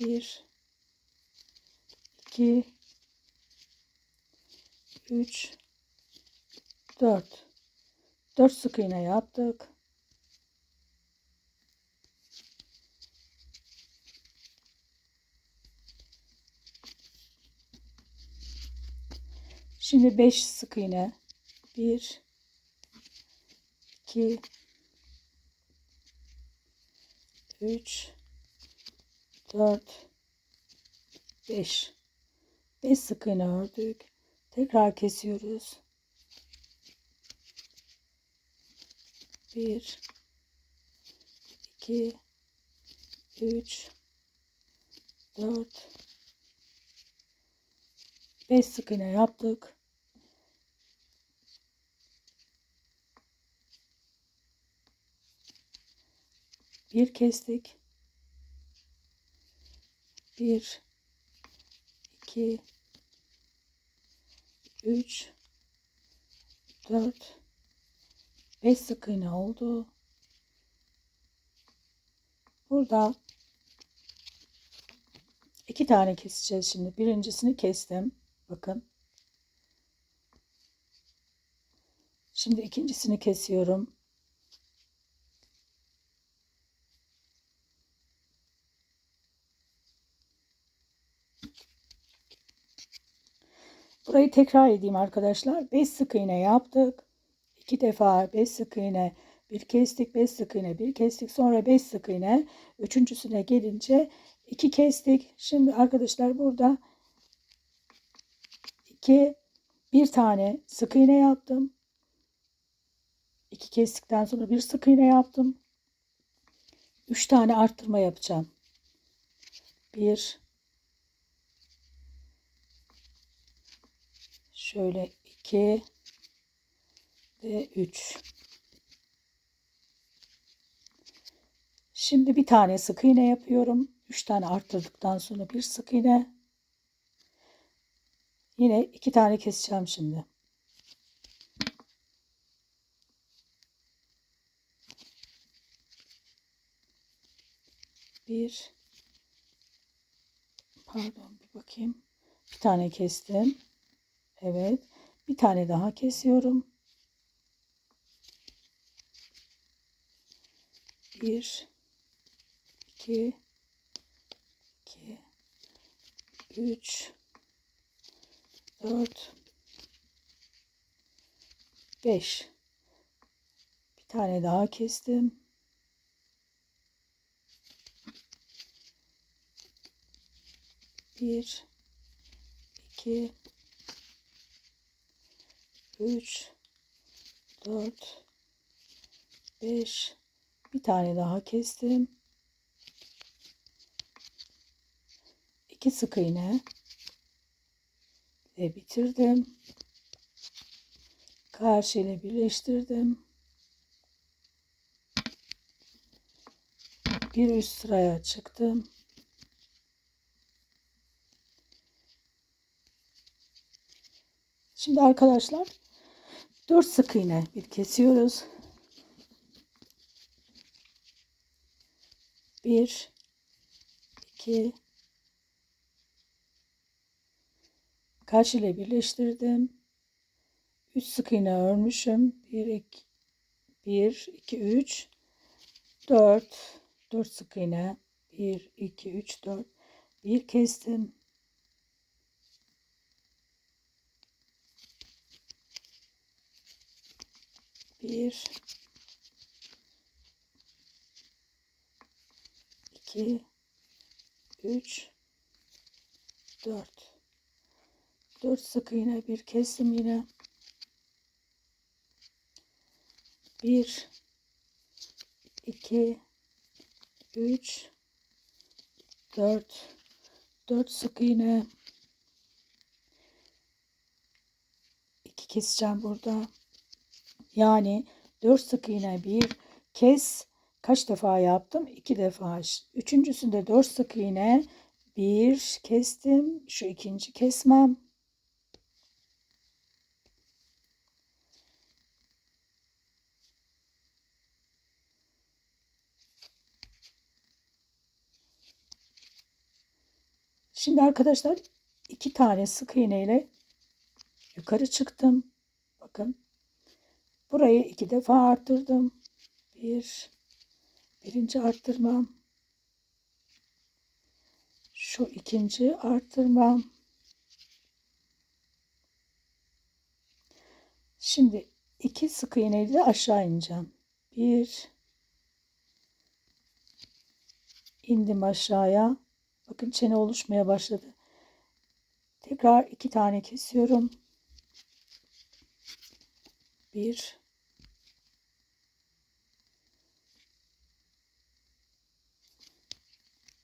Bir, iki, üç, dört. Dört sık iğne yaptık. Şimdi 5 sık iğne. 1 2 3 4 5 5 sık iğne ördük. Tekrar kesiyoruz. 1 2 3 4 5 sık iğne yaptık. Bir kestik. Bir, iki, üç, dört, beş sık iğne oldu. Burada iki tane keseceğiz şimdi. Birincisini kestim. Bakın. Şimdi ikincisini kesiyorum. Burayı tekrar edeyim arkadaşlar. 5 sık iğne yaptık. 2 defa 5 sık iğne bir kestik 5 sık iğne bir kestik sonra 5 sık iğne üçüncüsüne gelince 2 kestik. Şimdi arkadaşlar burada 2 bir tane sık iğne yaptım. 2 kestikten sonra bir sık iğne yaptım. 3 tane arttırma yapacağım. 1 Şöyle 2 ve 3. Şimdi bir tane sık iğne yapıyorum. 3 tane arttırdıktan sonra bir sık iğne. Yine iki tane keseceğim şimdi. Bir pardon bir bakayım. Bir tane kestim. Evet. Bir tane daha kesiyorum. Bir, iki, iki, üç, dört, beş. Bir tane daha kestim. Bir, iki, 3 4 5 bir tane daha kestim. 2 sık iğne ve bitirdim. Karşı ile birleştirdim. Bir üst sıraya çıktım. Şimdi arkadaşlar 4 sık iğne bir kesiyoruz. 1 2 karşı ile birleştirdim. 3 sık iğne örmüşüm. 1 2 1 2 3 4 4 sık iğne 1 2 3 4 bir kestim. Bir, iki, üç, dört. Dört sık iğne bir kestim yine. Bir, iki, üç, dört. Dört sık iğne. İki keseceğim burada. Yani 4 sık iğne bir kez kaç defa yaptım? 2 defa. Üçüncüsünde 4 sık iğne bir kestim. Şu ikinci kesmem. Şimdi arkadaşlar iki tane sık iğne ile yukarı çıktım. Bakın. Burayı iki defa arttırdım. Bir, birinci arttırmam. Şu ikinci arttırmam. Şimdi iki sık iğne ile aşağı ineceğim. Bir, indim aşağıya. Bakın çene oluşmaya başladı. Tekrar iki tane kesiyorum. Bir.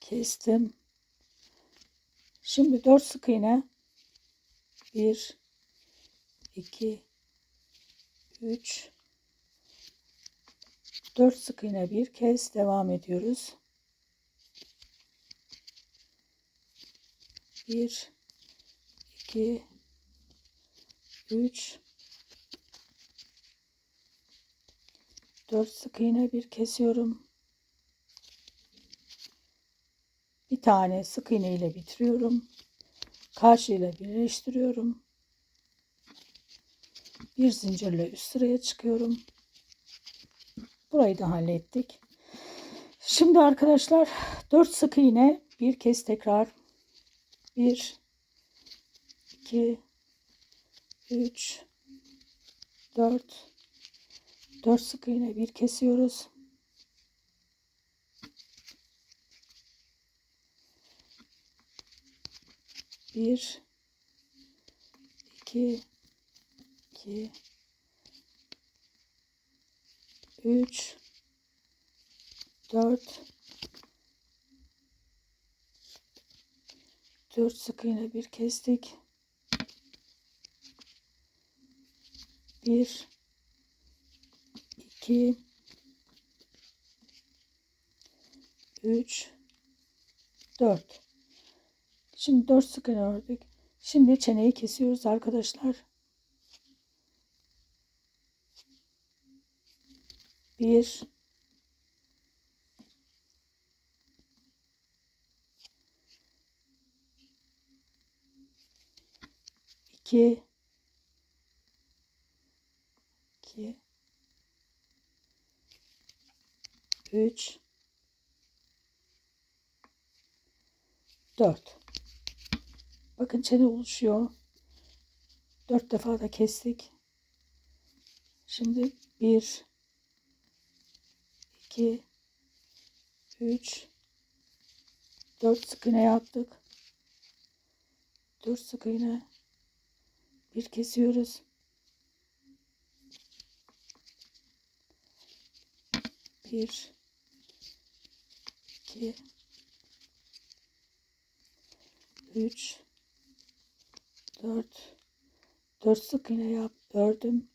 Kestim. Şimdi dört sık iğne. Bir, iki, üç, dört sık iğne bir kez devam ediyoruz. Bir, iki, üç, dört sık iğne bir kesiyorum. Bir tane sık iğne ile bitiriyorum. Karşıyla birleştiriyorum. Bir zincirle üst sıraya çıkıyorum. Burayı da hallettik. Şimdi arkadaşlar 4 sık iğne bir kez tekrar 1 2 3 4 4 sık iğne bir kesiyoruz. Bir, iki, iki, üç, dört, dört sık iğne bir kestik. Bir, 2 3 4 Şimdi 4 sıkın ördük. Şimdi çeneyi kesiyoruz arkadaşlar. 1 2 3 4 Bakın çene oluşuyor. 4 defa da kestik. Şimdi 1 2 3 4 sık iğne yaptık. 4 sık iğne bir kesiyoruz. Bir iki, üç, dört, dört sık iğne yap, ördüm.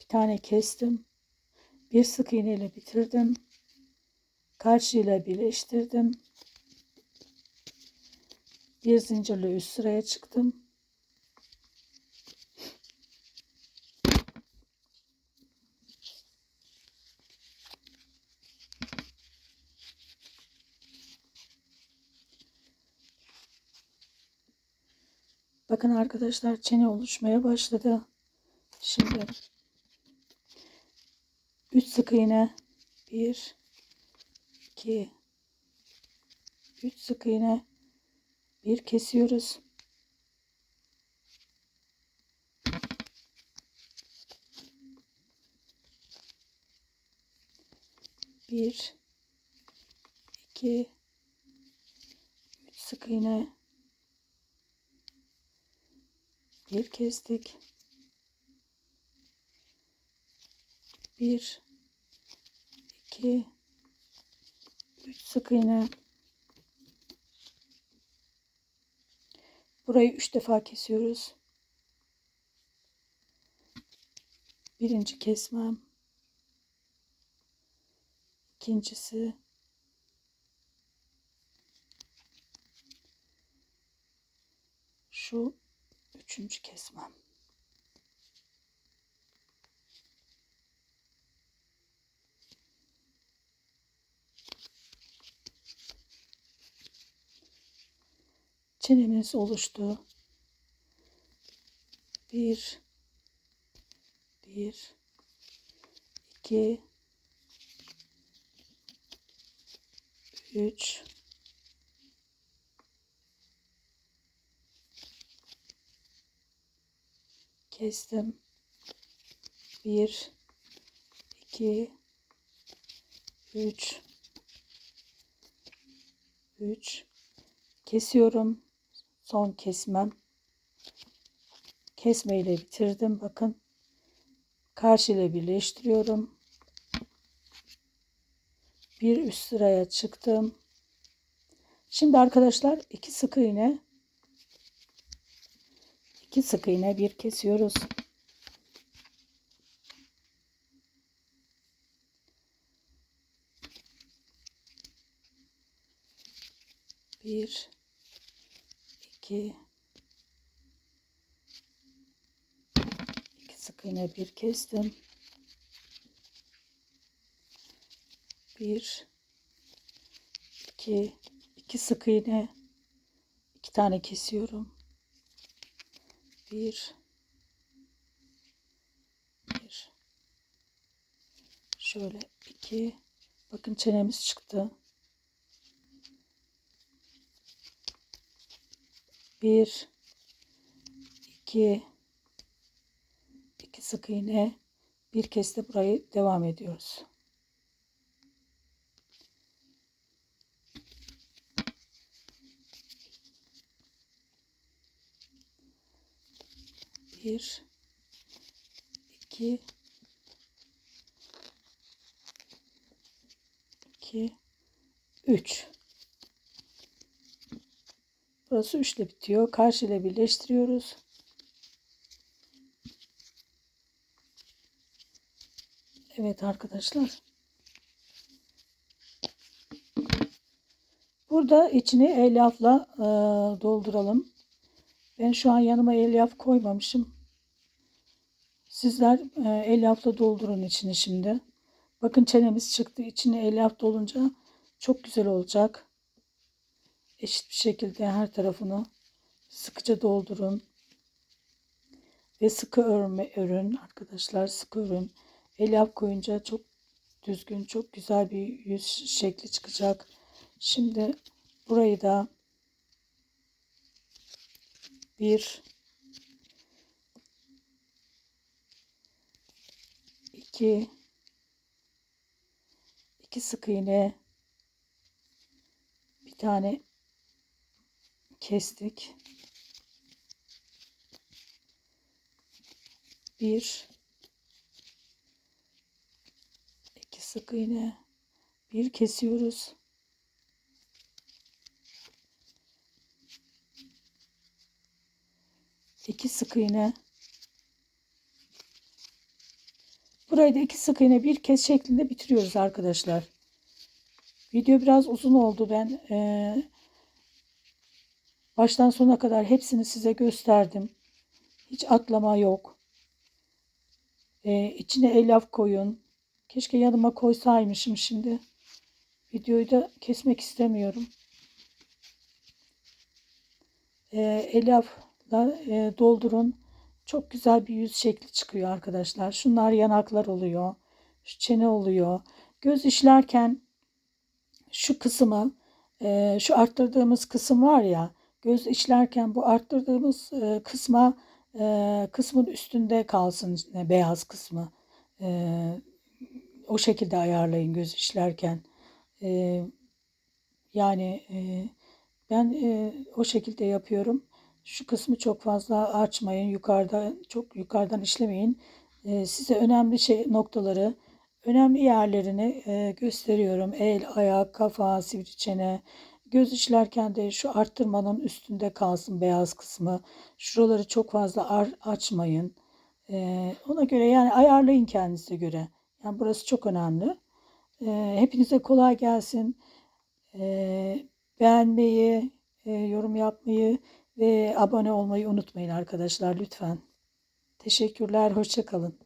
Bir tane kestim. Bir sık iğne ile bitirdim. Karşıyla birleştirdim. Bir zincirle üst sıraya çıktım. Bakın arkadaşlar çene oluşmaya başladı. Şimdi 3 sık iğne. 1 2 3 sık iğne. Bir kesiyoruz. Bir, iki, üç sık iğne bir kestik. Bir, iki, üç sık iğne. Burayı üç defa kesiyoruz. Birinci kesmem. İkincisi. Şu üçüncü kesmem. çenemiz oluştu. Bir, bir, iki, üç, kestim. Bir, iki, üç, üç, kesiyorum. Son kesmem. Kesmeyle bitirdim. Bakın. Karşı ile birleştiriyorum. Bir üst sıraya çıktım. Şimdi arkadaşlar iki sık iğne iki sık iğne bir kesiyoruz. Bir, iki, iki sık iğne bir kestim. Bir, iki, iki sık iğne, iki tane kesiyorum. Bir, bir, şöyle iki, bakın çenemiz çıktı. Bir, iki, iki sık iğne, bir kez de burayı devam ediyoruz. Bir, iki, iki, üç. Burası üçle bitiyor. Karşı ile birleştiriyoruz. Evet arkadaşlar. Burada içini elyafla e, dolduralım. Ben şu an yanıma elyaf koymamışım. Sizler e, elyafla doldurun içini şimdi. Bakın çenemiz çıktı. İçine elyaf dolunca çok güzel olacak. Eşit bir şekilde her tarafını sıkıca doldurun. Ve sıkı örme örün arkadaşlar. Sıkı örün. Elyaf koyunca çok düzgün, çok güzel bir yüz şekli çıkacak. Şimdi burayı da bir iki. İki sık iğne. Bir tane kestik. Bir. İki sık iğne. Bir kesiyoruz. İki sık iğne burayı da iki sık iğne bir kez şeklinde bitiriyoruz arkadaşlar. Video biraz uzun oldu. Ben e, baştan sona kadar hepsini size gösterdim. Hiç atlama yok. E, içine elyaf koyun. Keşke yanıma koysaymışım şimdi. Videoyu da kesmek istemiyorum. E, elyaf e, doldurun. Çok güzel bir yüz şekli çıkıyor arkadaşlar. Şunlar yanaklar oluyor. Şu çene oluyor. Göz işlerken şu kısmı e, şu arttırdığımız kısım var ya göz işlerken bu arttırdığımız e, kısma e, kısmın üstünde kalsın e, beyaz kısmı. O şekilde ayarlayın göz işlerken. Yani ben o şekilde yapıyorum. Şu kısmı çok fazla açmayın. Yukarıda çok yukarıdan işlemeyin. E, size önemli şey noktaları, önemli yerlerini e, gösteriyorum. El, ayak, kafa, sivri çene. Göz işlerken de şu arttırmanın üstünde kalsın beyaz kısmı. Şuraları çok fazla ar, açmayın. E, ona göre yani ayarlayın kendinize göre. Yani burası çok önemli. E, hepinize kolay gelsin. E, beğenmeyi, e, yorum yapmayı ve abone olmayı unutmayın arkadaşlar lütfen. Teşekkürler, hoşçakalın.